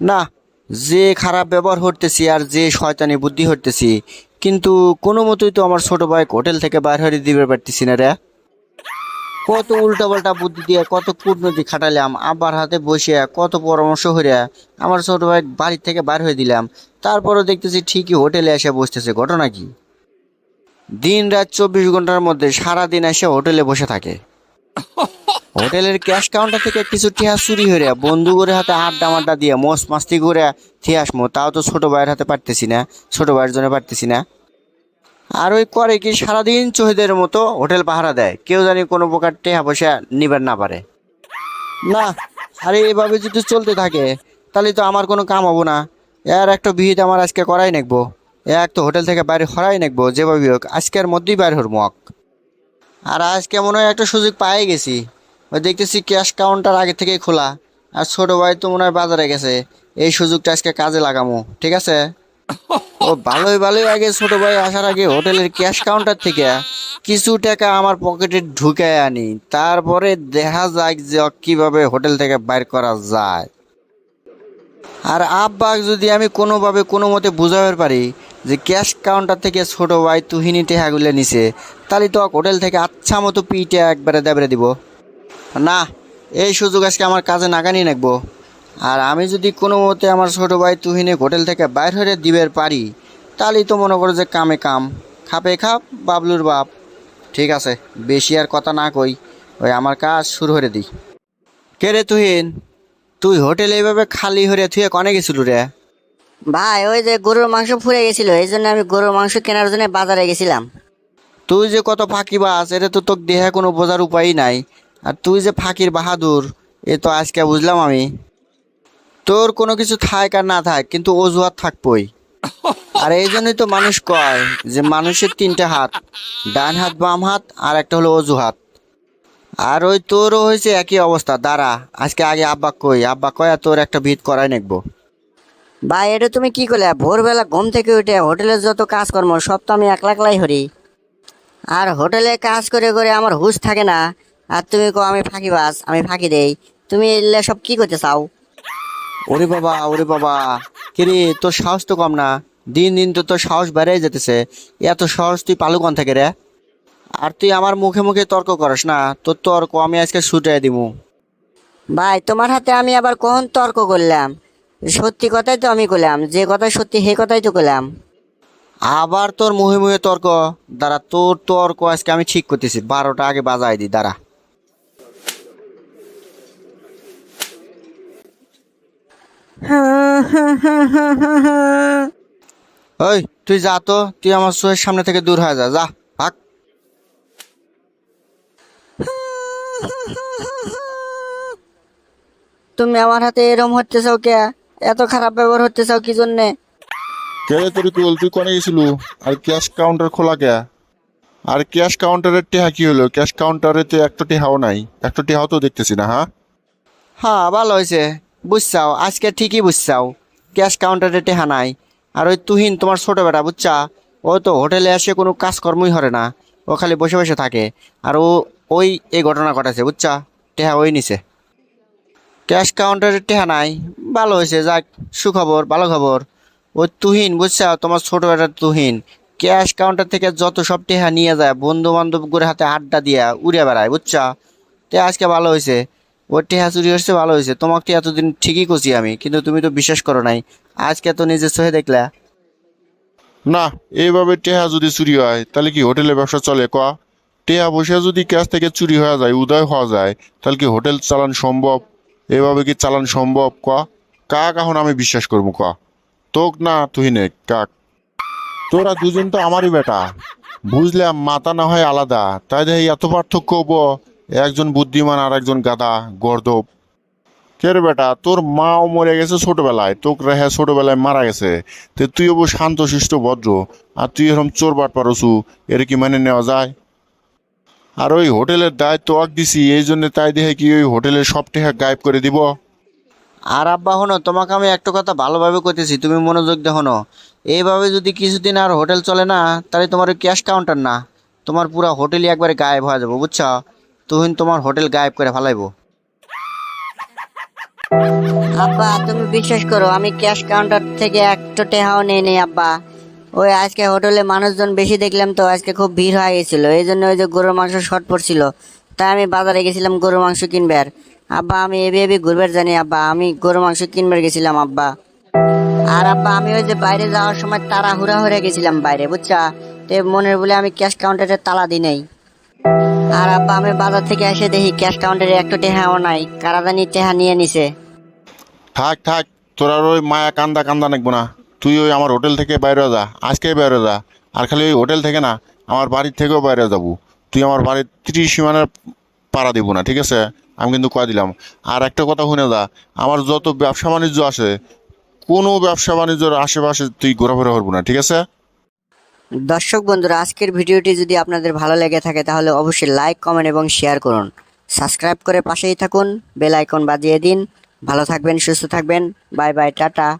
না, যে খারাপ ব্যবহার করতেছি আর যে শয়তানি বুদ্ধি করতেছি, কিন্তু কোনো মতোই তো আমার ছোট ভাই হোটেল থেকে বাইর হয়ে দিতে পারতেছি না রে। কত উল্টাপাল্টা বুদ্ধি দিয়ে, কত কূটনৈতিক খাটালাম আবার হাতে বসে কত পরামর্শ করে আমার ছোট ভাই বাড়ি থেকে বাইর হয়ে দিলাম। তারপরও দেখতেছি ঠিকই হোটেলে এসে বসতেছে, ঘটনা কি? দিন রাত চব্বিশ ঘণ্টার মধ্যে সারা দিন এসে হোটেলে বসে থাকে। হোটেলের ক্যাশ কাউন্টার থেকে কিছু টিহা চুরি হয়ে বন্ধু করে হাতে আড্ডা মাড্ডা দিয়ে মোস মাস্তি করে থিয়ে আসমো। তাও তো ছোট ভাইয়ের হাতে পারতেছি না, ছোট ভাইয়ের জন্য পারতেছি না। আর ওই করে কি সারাদিন চহিদের মতো হোটেল পাহারা দেয়? কেউ জানি কোনো প্রকার টেহা পয়সা নিবার না পারে। না, আরে এভাবে যদি চলতে থাকে, তাহলে তো আমার কোনো কাম হব না। এর একটা বিহিত আমার আজকে করাই নেকবো। এক তো হোটেল থেকে বাইরে হরাই নেকবো যেভাবে হোক, আজকের মধ্যেই বাইরে হর মক আর আজকে মনে হয় একটা সুযোগ পাই গেছি। দেখতেছি ক্যাশ কাউন্টার আগে থেকেই খোলা। আর ছোট ভাই তো মনে হয় বাজারে গেছে। এই সুযোগটা আজকে কাজে লাগামো, ঠিক আছে? ও, ভালোই ভালোই আগে ছোট ভাই আসার আগে হোটেলের ক্যাশ কাউন্টার থেকে কিছু টাকা আমার পকেটে ঢুকায় আনি। তারপরে দেখা যায় যে কীভাবে হোটেল থেকে বাইর করা যায়। আর আব্বাক যদি আমি কোনোভাবে কোনো মতে বুঝাতে পারি যে ক্যাশ কাউন্টার থেকে ছোট ভাই তুহিনী টেহাগুলো নিছে, তাহলে তো হোটেল থেকে আচ্ছা মতো পিটে একবারে দেবরে দিব। না এই সুযোগ আজকে আমার কাজে নাগানি নাকবো আর আমি যদি কোনো মতে আমার ছোট ভাই তুহিনে হোটেল থেকে বাইর হয়ে দিবের পারি তাহলেই তো মনে করো যে কামে কাম। খাপে খাপ বাবলুর বাপ। ঠিক আছে বেশি আর কথা না কই ওই আমার কাজ শুরু করে দিই। কে রে তুহিন? তুই হোটেলে এইভাবে খালি হয়ে তুই কনে গেছিল রে? ভাই ওই যে গরুর মাংস ফুরে গেছিল এই জন্য আমি গরুর মাংস কেনার জন্য বাজারে গেছিলাম। তুই যে কত ফাঁকি বাস এটা তো তোর দেহে কোনো বোঝার উপায়ই নাই। আর তুই যে ফাঁকির বাহাদুর, এ তো আজকে বুঝলাম আমি। তোর কোনো কিছু থাক আর না থাক, কিন্তু অজুহাত থাকবই। আর এই জন্যই তো মানুষ কয় যে মানুষের তিনটে হাত, ডান হাত, বাম হাত, আর একটা হলো অজুহাত। আর ওই তোরও হয়েছে একই অবস্থা, দাঁড়া, আজকে আগে আব্বা কই, আব্বা কয়, আর তোর একটা ভিত করাই নেকবো। ভাই, এটা তুমি কি করলে? ভোরবেলা ঘুম থেকে উঠে হোটেলের যত কাজকর্ম, সব তো আমি একলা একলাই হরি আর হোটেলে কাজ করে করে আমার হুশ থাকে না আর তুমি কো আমি ফাঁকি বাস আমি ফাঁকি দেই। তুমি এলে সব কি করতে চাও? ওরে বাবা ওরে বাবা। কিরে তোর সাহস তো কম না। দিন দিন তো তোর সাহস বেড়ে যেতেছে। এত সাহস তুই পালু কোন থেকে রে। আর তুই আমার মুখে মুখে তর্ক করস না। তোর তর্ক আমি আজকে ছুটে দিমু। ভাই তোমার হাতে আমি আবার কখন তর্ক করলাম? সত্যি কথাই তো আমি করলাম যে কথা সত্যি সে কথাই তো করলাম আবার তোর মুহে মুহে তর্ক। দাঁড়া তোর তর্ক আজকে আমি ঠিক করতেছি। বারোটা আগে বাজাই দি দাঁড়া। ওই তুই যা তো তুই আমার চোখের সামনে থেকে দূর হয়ে যা যা ভাগ। তুমি আমার হাতে এরম হতে চাও কে? এত খারাপ ব্যবহার হতে চাও কি জন্যে? কে তোর তুল তুই কোনে গেছিল? আর ক্যাশ কাউন্টার খোলা কে? আর ক্যাশ কাউন্টারের টেহা কি হলো? ক্যাশ কাউন্টারে তো একটা টেহাও নাই। একটা টেহাও তো দেখতেছি না হ্যাঁ? হ্যাঁ ভালো হয়েছে। বুঝছাও? আজকে ঠিকই বুঝছাও। ক্যাশ কাউন্টারে টেহা নাই। আর ওই তুহিন তোমার ছোট বেটা বুঝছা? ও তো হোটেলে এসে কোনো কাজকর্মই হরে না। ও খালি বসে বসে থাকে। আর ও, ওই এই ঘটনা ঘটাছে বুঝছা? টেহা ওই নিছে। ক্যাশ কাউন্টারে টেহা নাই। ভালো হয়েছে, যাক, সুখবর, ভালো খবর। ওই তুহিন, বুঝছা? তোমার ছোট বেটা তুহিন। ক্যাশ কাউন্টার থেকে যত সব টেহা নিয়ে যায় বন্ধু বান্ধব করে হাতে আড্ডা দিয়া উড়ে বেড়ায়, বুঝছা? তে আজকে ভালো হয়েছে। ওর টেহা চুরি হচ্ছে ভালো হয়েছে। তোমাকে এতদিন ঠিকই করছি আমি, কিন্তু তুমি তো বিশ্বাস করো নাই। আজকে তো নিজের চোখে দেখলা। না, এইভাবে টেহা যদি চুরি হয়, তাহলে কি হোটেলের ব্যবসা চলে? ক? টেহা বসে যদি ক্যাশ থেকে চুরি হয়ে যায়, উদয় হওয়া যায়, তাহলে কি হোটেল চালান সম্ভব? এভাবে কি চালান সম্ভব? ক? কাক এখন আমি বিশ্বাস করব, ক? তোক না তুই নে কাক। তোরা দুজন তো আমারই বেটা। বুঝলাম মাথা না হয় আলাদা। তাই দেখি এত পার্থক্য হব। একজন বুদ্ধিমান আর একজন গাদা গর্দব কে রে বেটা, তোর মাও মরে গেছে ছোটবেলায় তোক রেহে ছোটবেলায় মারা গেছে। তে তুই অবশ্য শান্ত, শিষ্ট, ভদ্র, আর তুই এরকম চোর বাট পারছু এর কি মানে নেওয়া যায়? আর ওই হোটেলের দায়িত্ব আগ দিছি, এই জন্য তাই দেখে কি ওই হোটেলের সব টেকা গায়েব করে দিব? আর আব্বা হনো তোমাকে আমি একটা কথা ভালোভাবে কইতেছি, তুমি মনোযোগ দেখো না। এইভাবে যদি কিছুদিন আর হোটেল চলে না, তাহলে তোমার ক্যাশ কাউন্টার না, তোমার পুরো হোটেলই একবারে গায়েব হয়ে যাব, বুঝছ? তুহিন তোমার হোটেল গায়েব করে ফেলাইবো। আব্বা, তুমি বিশ্বাস করো, আমি ক্যাশ কাউন্টার থেকে একটা টেহাও নেই নেই, আব্বা। ওই আজকে হোটেলে মানুষজন বেশি দেখলাম তো, আজকে খুব ভিড় হয়ে গেছিল। এই জন্য ওই যে গরুর মাংস শর্ট পড়ছিল। তাই আমি বাজারে গেছিলাম গরুর মাংস কিনবার। আব্বা, আমি এবি এবি ঘুরবার জানি, আব্বা। আমি গরুর মাংস কিনবার গেছিলাম, আব্বা। আর আব্বা, আমি ওই যে বাইরে যাওয়ার সময় তারা হুড়া হয়ে গেছিলাম বাইরে, বুঝছা? তো মনের বলে আমি ক্যাশ কাউন্টারে তালা দিই নাই। আর আব্বা আমি বাজার থেকে এসে দেখি ক্যাশ কাউন্টারে একটা টেহাও নাই। কারা জানি টেহা নিয়ে নিছে। থাক থাক, তোর আর ওই মায়া কান্দা কান্দা নাকবো না। তুই ওই আমার হোটেল থেকে বাইরে যা, আজকে বাইরে যা। আর খালি ওই হোটেল থেকে না, আমার বাড়ির থেকেও বাইরে যাব। তুই আমার বাড়ির ত্রিশ সীমানার পাড়া দিব না, ঠিক আছে? আমি কিন্তু কয়া দিলাম। আর একটা কথা শুনে দা আমার যত ব্যবসা বাণিজ্য আছে, কোনো ব্যবসা বাণিজ্যের আশেপাশে তুই ঘোরাফেরা করব না, ঠিক আছে? দর্শক বন্ধুরা, আজকের ভিডিওটি যদি আপনাদের ভালো লেগে থাকে, তাহলে অবশ্যই লাইক কমেন্ট এবং শেয়ার করুন। সাবস্ক্রাইব করে পাশেই থাকুন বেল আইকন বাজিয়ে দিন। ভালো থাকবেন, সুস্থ থাকবেন। Bye bye tata.